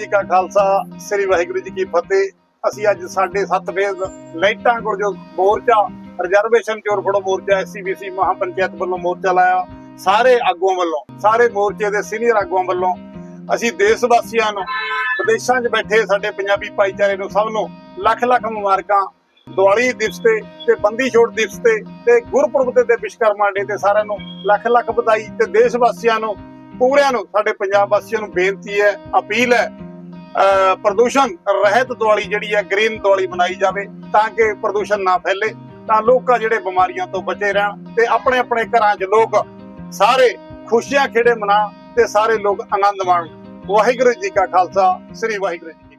ਜੀ ਕਾ ਖਾਲਸਾ, ਸ੍ਰੀ ਵਾਹਿਗੁਰੂ ਜੀ ਕੀ ਫਤਿਹ। ਅਸੀਂ ਅੱਜ ਸਾਡੇ ਸੱਤ ਫੇਜ਼ ਲਾਈਟਾਂ ਕੋਲ ਮੋਰਚਾ, ਰਿਜ਼ਰਵੇਸ਼ਨ ਚੋਰ ਮੋਰਚਾ ਐਸਸੀਬੀਸੀ ਮਹਾਪੰਚਾਇਤ ਵੱਲੋਂ ਮੋਰਚਾ ਲਾਇਆ। ਸਾਰੇ ਆਗੂਆਂ ਵੱਲੋਂ, ਸਾਰੇ ਮੋਰਚੇ ਦੇ ਸੀਨੀਅਰ ਆਗੂਆਂ ਵੱਲੋਂ, ਅਸੀਂ ਦੇਸ਼ ਵਾਸੀਆਂ ਨੂੰ, ਵਿਦੇਸ਼ਾਂ 'ਚ ਬੈਠੇ ਸਾਡੇ ਪੰਜਾਬੀ ਭਾਈਚਾਰੇ ਨੂੰ ਸਭ ਨੂੰ ਲੱਖ ਲੱਖ ਮੁਬਾਰਕਾਂ। ਦੀਵਾਲੀ ਦਿਵਸ ਤੇ ਤੇ ਬੰਦੀ ਛੋੜ ਦਿਵਸ ਤੇ ਤੇ ਗੁਰਪੁਰਬ ਤੇ ਤੇ ਵਿਸ਼ਕਰਮਾ ਡੇ ਤੇ ਸਾਰਿਆਂ ਨੂੰ ਲੱਖ ਲੱਖ ਵਧਾਈ। ਤੇ ਦੇਸ਼ ਵਾਸੀਆਂ ਨੂੰ, ਪੂਰਿਆਂ ਨੂੰ, ਸਾਡੇ ਪੰਜਾਬ ਵਾਸੀਆਂ ਨੂੰ ਬੇਨਤੀ ਹੈ, ਅਪੀਲ ਹੈ ਪ੍ਰਦੂਸ਼ਣ ਰਹਿਤ ਦੀਵਾਲੀ ਜਿਹੜੀ ਹੈ, ਗ੍ਰੀਨ ਦੀਵਾਲੀ ਮਨਾਈ ਜਾਵੇ ਤਾਂ ਕਿ ਪ੍ਰਦੂਸ਼ਣ ਨਾ ਫੈਲੇ, ਤਾਂ ਲੋਕਾਂ ਜਿਹੜੇ ਬਿਮਾਰੀਆਂ ਤੋਂ ਬਚੇ ਰਹਿਣ ਤੇ ਆਪਣੇ ਆਪਣੇ ਘਰਾਂ 'ਚ ਲੋਕ ਸਾਰੇ ਖੁਸ਼ੀਆਂ ਖੇੜੇ ਮਨਾ ਤੇ ਸਾਰੇ ਲੋਕ ਆਨੰਦ ਮਾਣਨ ਵਾਹਿਗੁਰੂ ਜੀ ਕਾ ਖਾਲਸਾ, ਸ੍ਰੀ ਵਾਹਿਗੁਰੂ ਜੀ